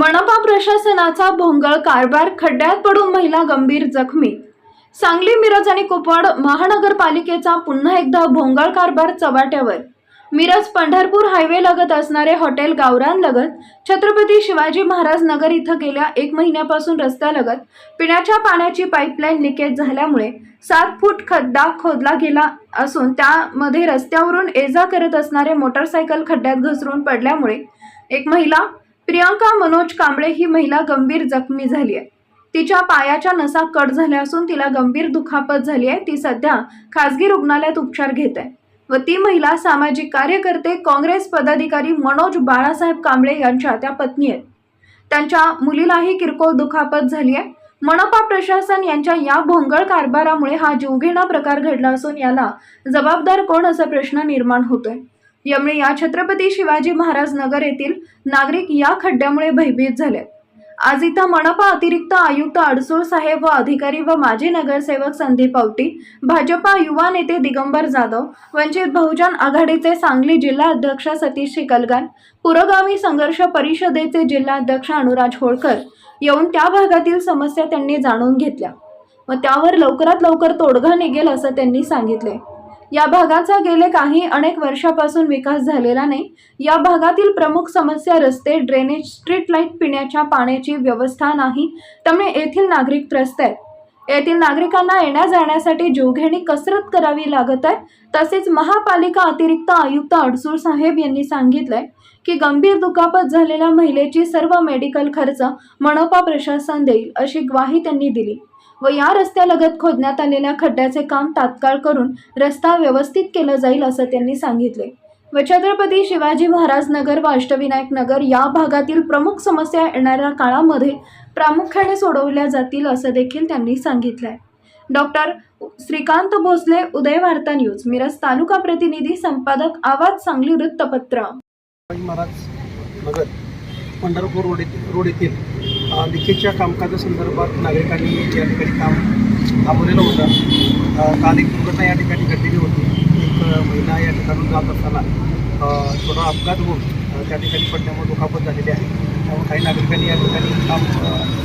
मनपा प्रशासनाचा भोंगळ कारभार खड्ड्यात पडून महिला गंभीर जखमी. सांगली मिरज आणि कुपवाड महानगरपालिकेचा पुन्हा एकदा भोंगळ कारभार चव्हाट्यावर मिरज पंढरपूर हायवे लगत असणारे हॉटेल गावरान लगत छत्रपती शिवाजी महाराज नगर इथं गेल्या एक महिन्यापासून रस्त्यालगत पिण्याच्या पाण्याची पाईपलाईन लिकेज झाल्यामुळे सात फूट खड्डा खोदला गेला असून त्यामध्ये रस्त्यावरून ये जा करत असणारे मोटरसायकल खड्ड्यात घसरून पडल्यामुळे एक महिला प्रियांका मनोज कांबळे ही महिला गंभीर जखमी झाली आहे. तिच्या पायाच्या नसा कट झाल्या असून तिला गंभीर दुखापत झाली आहे. ती सध्या खासगी रुग्णालयात उपचार घेत आहे व ती महिला सामाजिक कार्यकर्ते काँग्रेस पदाधिकारी मनोज बाळासाहेब कांबळे यांच्या त्या पत्नी आहेत. त्यांच्या मुलीलाही किरकोळ दुखापत झाली आहे. मनपा प्रशासन यांच्या या भोंगळ कारभारामुळे हा जीवघेणा प्रकार घडला असून याला जबाबदार कोण असा प्रश्न निर्माण होतोय? यामुळे या छत्रपती शिवाजी महाराज नगर येथील नागरिक या खड्ड्यामुळे भयभीत झाले. आज इथं मनपा अतिरिक्त आयुक्त अडसूळ साहेब व अधिकारी व माजी नगरसेवक संदीप आवटी भाजपा युवा नेते दिगंबर जाधव वंचित बहुजन आघाडीचे सांगली जिल्हा अध्यक्ष सतीश शिकलगार पुरोगामी संघर्ष परिषदेचे जिल्हाध्यक्ष अनुराज होळकर येऊन त्या भागातील समस्या त्यांनी जाणून घेतल्या. व त्यावर लवकरात लवकर तोडगा निघेल असं त्यांनी सांगितले. या भागाचा गेले काही अनेक वर्षापासून विकास झालेला नाही. या भागातील प्रमुख समस्या रस्ते ड्रेनेज स्ट्रीट लाइट पिण्याच्या पाण्याची व्यवस्था नाही. त्यामुळे येथील नागरिक त्रस्त आहेत. येथील नागरिकांना येण्या जाण्यासाठी जीवघेणी कसरत करावी लागत आहे. तसेच महापालिका अतिरिक्त आयुक्त अडसूळ साहेब यांनी सांगितलंय की गंभीर दुखापत झालेल्या महिलेची सर्व मेडिकल खर्च मनपा प्रशासन देईल अशी ग्वाही त्यांनी दिली. व या रस्त्यालगत खोदण्यात आलेल्या खड्ड्याचे काम तात्काळ करून रस्ता व्यवस्थित केला जाईल असं त्यांनी सांगितले. व छत्रपती शिवाजी महाराज नगर व अष्टविनायक नगर या भागातील प्रमुख समस्या येणाऱ्या काळामध्ये प्रामुख्याने सोडवल्या जातील असं देखील त्यांनी सांगितलंय. डॉक्टर श्रीकांत भोसले उदय वार्ता न्यूज मिरज तालुका प्रतिनिधी संपादक आवाज सांगली वृत्तपत्र. महाराज नगर पंढरपूर रोड येथील लिकेजच्या कामकाजासंदर्भात नागरिकांनी या ठिकाणी काम थांबवलेलं होतं. काल एक दुर्घटना या ठिकाणी घडलेली होती. एक महिला या ठिकाणून जात असताना थोडा अपघात होऊन त्या ठिकाणी पडण्यामुळे दुखापत झालेली आहे. त्यामुळे काही नागरिकांनी या ठिकाणी काम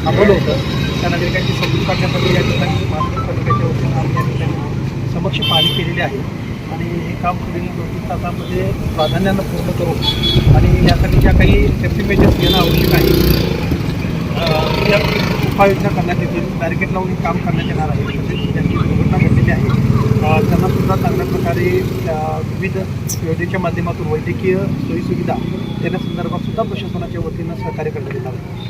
थांबवलं होतं. त्या नागरिकांची समजून काढण्यासाठी या ठिकाणी महानगरपालिकेच्या वतीनं आम्ही या ठिकाणी समक्ष पाहणी केलेली आहे. आणि हे काम पुढील दोन तीन तासामध्ये प्राधान्यानं पूर्ण करू. आणि यासाठी ज्या काही सेफ्टी मेजर्स घेणं आवश्यक आहे अं, या उपाययोजना करण्यात येतील. बॅरिकेड लावून काम करण्यात येणार आहे. तसेच ज्यांची दुर्घटना घडलेली आहे. त्यांना सुद्धा चांगल्या प्रकारे विविध योजनेच्या माध्यमातून वैद्यकीय सोयीसुविधा देण्यासंदर्भात सुद्धा प्रशासनाच्या वतीनं सहकार्य करण्यात येणार आहे.